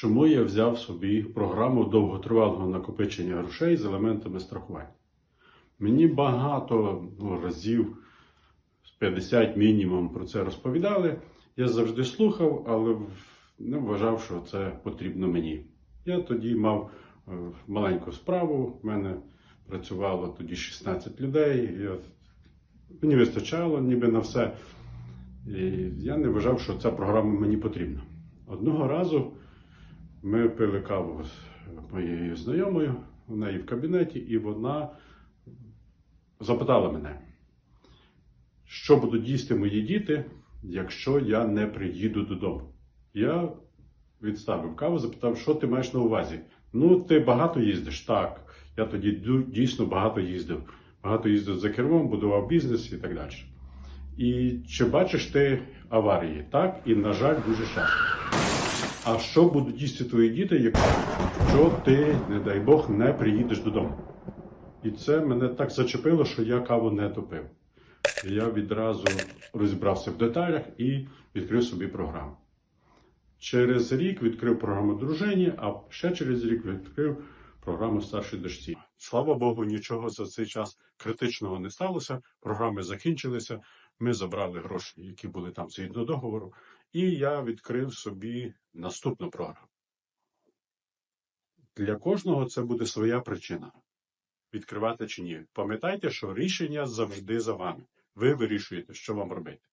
чому я взяв собі програму довготривалого накопичення грошей з елементами страхування. Мені багато ну, разів, 50 мінімум, про це розповідали. Я завжди слухав, але не вважав, що це потрібно мені. Я тоді мав е, маленьку справу, в мене працювало тоді 16 людей. Я, мені вистачало ніби на все. І я не вважав, що ця програма мені потрібна. Одного разу ми пили каву з моєю знайомою, у неї в кабінеті, і вона запитала мене, що будуть їсти мої діти, якщо я не приїду додому. Я відставив каву, запитав, що ти маєш на увазі? Ну, ти багато їздиш? Так. Я тоді дійсно багато їздив. Багато їздив за кермом, будував бізнес і так далі. І чи бачиш ти аварії? Так, і, на жаль, дуже часто. А що будуть їсти твої діти, якщо ти, не дай Бог, не приїдеш додому? І це мене так зачепило, що я каву не топив. Я відразу розібрався в деталях і відкрив собі програму. Через рік відкрив програму дружині, а ще через рік відкрив програму старшій дочці. Слава Богу, нічого за цей час критичного не сталося. Програми закінчилися. Ми забрали гроші, які були там згідно договору, і я відкрив собі наступну програму. Для кожного це буде своя причина. Відкривати чи ні. Пам'ятайте, що рішення завжди за вами. Ви вирішуєте, що вам робити.